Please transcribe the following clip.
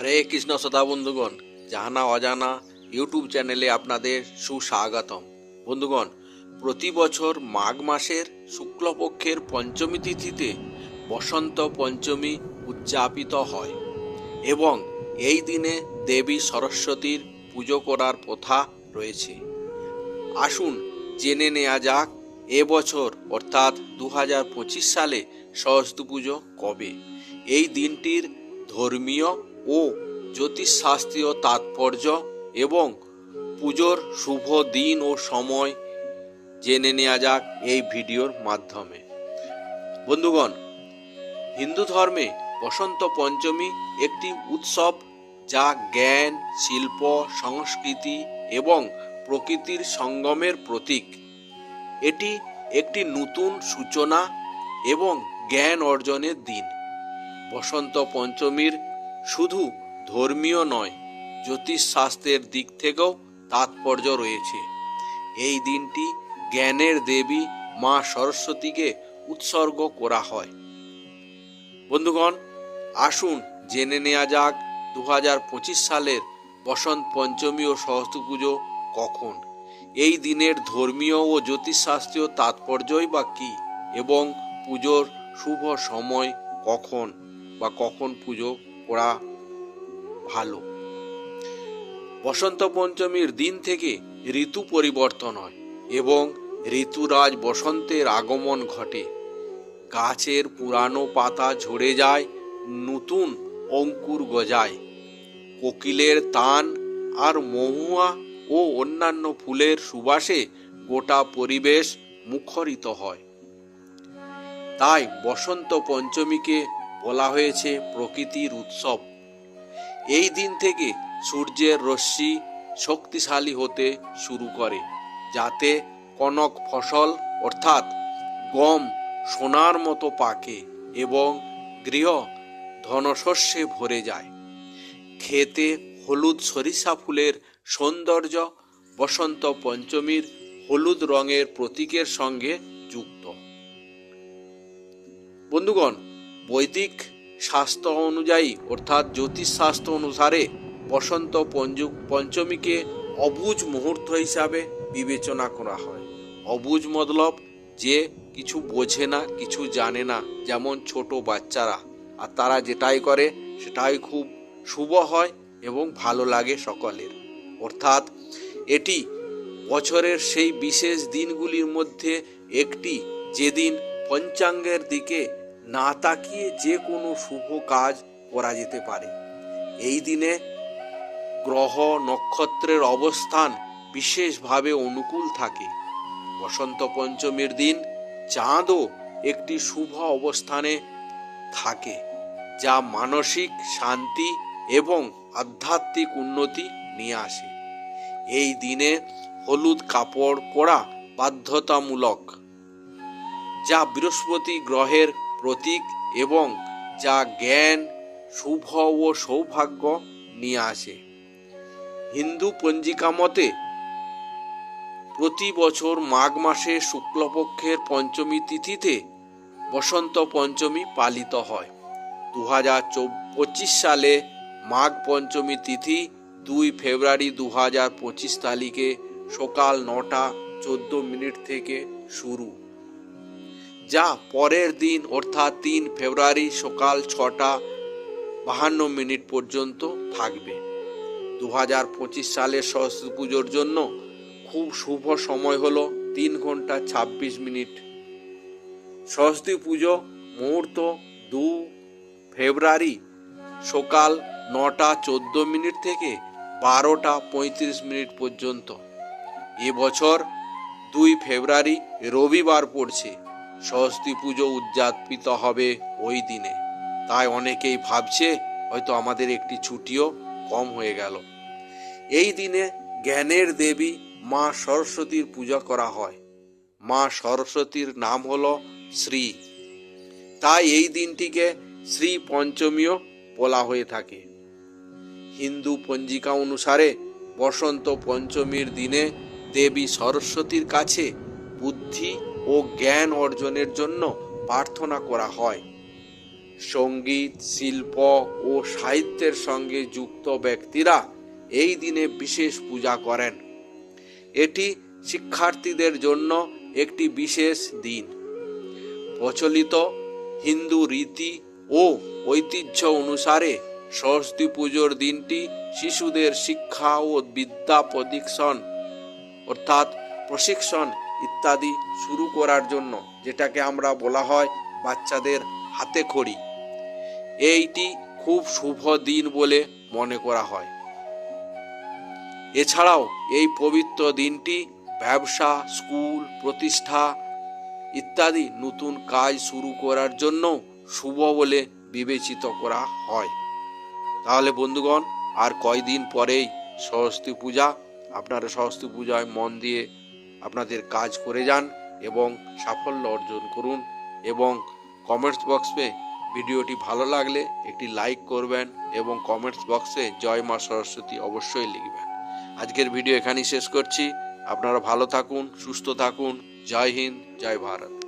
হরে কৃষ্ণ শ্রোতা বন্ধুগণ জানা অজানা ইউটিউব চ্যানেলে আপনাদের সুস্বাগতম। বন্ধুগণ, প্রতি বছর মাঘ মাসের শুক্লপক্ষের পঞ্চমী তিথিতে বসন্ত পঞ্চমী উদযাপিত হয় এবং এই দিনে দেবী সরস্বতীর পুজো করার প্রথা রয়েছে। আসুন জেনে নেওয়া যাক এবছর অর্থাৎ দু হাজার পঁচিশ সালে সরস্বতী পুজো কবে? এই দিনটির ধর্মীয় ও জ্যোতিষশাস্ত্রীয় তাৎপর্য এবং পুজোর শুভ দিন ও সময় জেনে নেওয়া যাক এই ভিডিওর মাধ্যমে। বন্ধুগণ, হিন্দু ধর্মে বসন্ত পঞ্চমী একটি উৎসব যা জ্ঞান, শিল্প, সংস্কৃতি এবং প্রকৃতির সঙ্গমের প্রতীক। এটি একটি নতুন সূচনা এবং জ্ঞান অর্জনের দিন। বসন্ত পঞ্চমীর শুধু ধর্মীয় নয়, জ্যোতিষশাস্ত্রের দিক থেকেও তাৎপর্য রয়েছে। এই দিনটি জ্ঞানের দেবী মা সরস্বতীকে উৎসর্গ করা হয়। বন্ধুগণ, আসুন জেনে নেওয়া যাক দু হাজার পঁচিশ সালের বসন্ত পঞ্চমী ও সরস্বতী পুজো কখন? এই দিনের ধর্মীয় ও জ্যোতিষশাস্ত্রীয় তাৎপর্যই বা কী? এবং পুজোর শুভ সময় কখন বা কখন পুজো করা ভালো। বসন্ত পঞ্চমীর দিন থেকে ঋতু পরিবর্তন হয় এবং ঋতুরাজ বসন্তের আগমন ঘটে। গাছের পুরানো পাতা ঝরে যায়, নতুন অঙ্কুর গজায়। কোকিলের তান আর মহুয়া ও অন্যান্য ফুলের সুবাসে গোটা পরিবেশ মুখরিত হয়। তাই বসন্ত পঞ্চমীকে বলা হয়েছে প্রকৃতির উৎসব। এই দিন থেকে সূর্যের রশ্মি শক্তিশালী হতে শুরু করে, যাতে কনক ফসল, অর্থাৎ গম, সোনার মতো পাকে এবং গৃহ ধনশস্যে ভরে যায়। খেতে হলুদ সরিষা ফুলের সৌন্দর্য বসন্ত পঞ্চমীর হলুদ রঙের প্রতীকের সঙ্গে যুক্ত। বন্ধুগণ বৈদিক শাস্ত্র অনুযায়ী, অর্থাৎ জ্যোতিষশাস্ত্র অনুসারে বসন্ত পঞ্জু, পঞ্চমীকে অবুজ মুহূর্ত হিসাবে বিবেচনা করা হয়। অবুজ মতলব যে কিছু বোঝে না, কিছু জানে না, যেমন ছোট বাচ্চারা। আর তারা যেটাই করে, সেটাই খুব শুভ হয় এবং ভালো লাগে সকলের। অর্থাৎ এটি বছরের সেই বিশেষ দিনগুলির মধ্যে একটি, যেদিন পঞ্চাঙ্গের দিকে না তাকিয়ে যে কোনো শুভ কাজ করা যেতে পারে। এই দিনে গ্রহ নক্ষত্রের অবস্থান বিশেষভাবে অনুকূল থাকে। বসন্ত পঞ্চমীর দিন চাঁদও একটি শুভ অবস্থানে থাকে, যা মানসিক শান্তি এবং আধ্যাত্মিক উন্নতি নিয়ে আসে। এই দিনে হলুদ কাপড় পরা বাধ্যতামূলক, যা বৃহস্পতি গ্রহের প্রতীক এবং যা জ্ঞান, শুভ ও সৌভাগ্য নিয়ে আসে। হিন্দু পঞ্জিকা মতে প্রতি বছর মাঘ মাসে শুক্লপক্ষের পঞ্চমী তিথিতে বসন্ত পঞ্চমী পালিত হয়। দু হাজার পঁচিশ সালে মাঘ পঞ্চমী তিথি দুই ফেব্রুয়ারি দু হাজার পঁচিশ তারিখে সকাল নটা চোদ্দ মিনিট থেকে শুরু। যা পরের দিন, অর্থাৎ তিন ফেব্রুয়ারি সকাল ছটা বাহান্ন মিনিট পর্যন্ত থাকবে। দু হাজার পঁচিশ সালের সরস্বতী পুজোর জন্য খুব শুভ সময় হলো তিন ঘণ্টা ছাব্বিশ মিনিট। সরস্বতী পুজো মুহূর্ত দু ফেব্রুয়ারি সকাল নটা চোদ্দ মিনিট থেকে বারোটা পঁয়ত্রিশ মিনিট পর্যন্ত। এবছর দুই ফেব্রুয়ারি রবিবার পড়ছে। সরস্বতী পুজো উদযাপিত হবে ওই দিনে। তাই অনেকেই ভাবছে হয়তো আমাদের একটি ছুটিও কম হয়ে গেল। এই দিনে জ্ঞানের দেবী মা সরস্বতীর পূজা করা হয়। মা সরস্বতীর নাম হল শ্রী। তাই এই দিনটিকে শ্রী পঞ্চমীও বলা হয়ে থাকে। হিন্দু পঞ্জিকা অনুসারে বসন্ত পঞ্চমীর দিনে দেবী সরস্বতীর কাছে বুদ্ধি ও জ্ঞান অর্জনের জন্য প্রার্থনা করা হয়। সংগীত, শিল্প ও সাহিত্যের সঙ্গে যুক্ত ব্যক্তিরা এই দিনে বিশেষ পূজা করেন। এটি শিক্ষার্থীদের জন্য একটি বিশেষ দিন। প্রচলিত হিন্দু রীতি ও ঐতিহ্য অনুসারে সরস্বতী পুজোর দিনটি শিশুদের শিক্ষা ও বিদ্যা প্রদীক্ষণ অর্থাৎ প্রশিক্ষণ ইত্যাদি শুরু করার জন্য, যেটাকে আমরা বলা হয় বাচ্চাদের হাতে খড়ি। এইটি খুব শুভ দিন বলে মনে করা হয়। এছাড়াও এই পবিত্র দিনটি ব্যবসা, স্কুল, প্রতিষ্ঠা ইত্যাদি নতুন কাজ শুরু করার জন্য শুভ বলে বিবেচিত করা হয়। তাহলে বন্ধুগণ, আর কয়দিন পরেই সরস্বতী পূজা? আপনারা সরস্বতী পূজায় মন দিয়ে আপনাদের কাজ করে যান এবং সাফল্য অর্জন করুন এবং কমেন্টস বক্সে ভিডিওটি ভালো লাগলে একটি লাইক করবেন এবং কমেন্টস বক্সে জয় মা সরস্বতী অবশ্যই লিখবেন। আজকের ভিডিও এখানেই শেষ করছি। আপনারা ভালো থাকুন, সুস্থ থাকুন। জয় হিন্দ, জয় ভারত।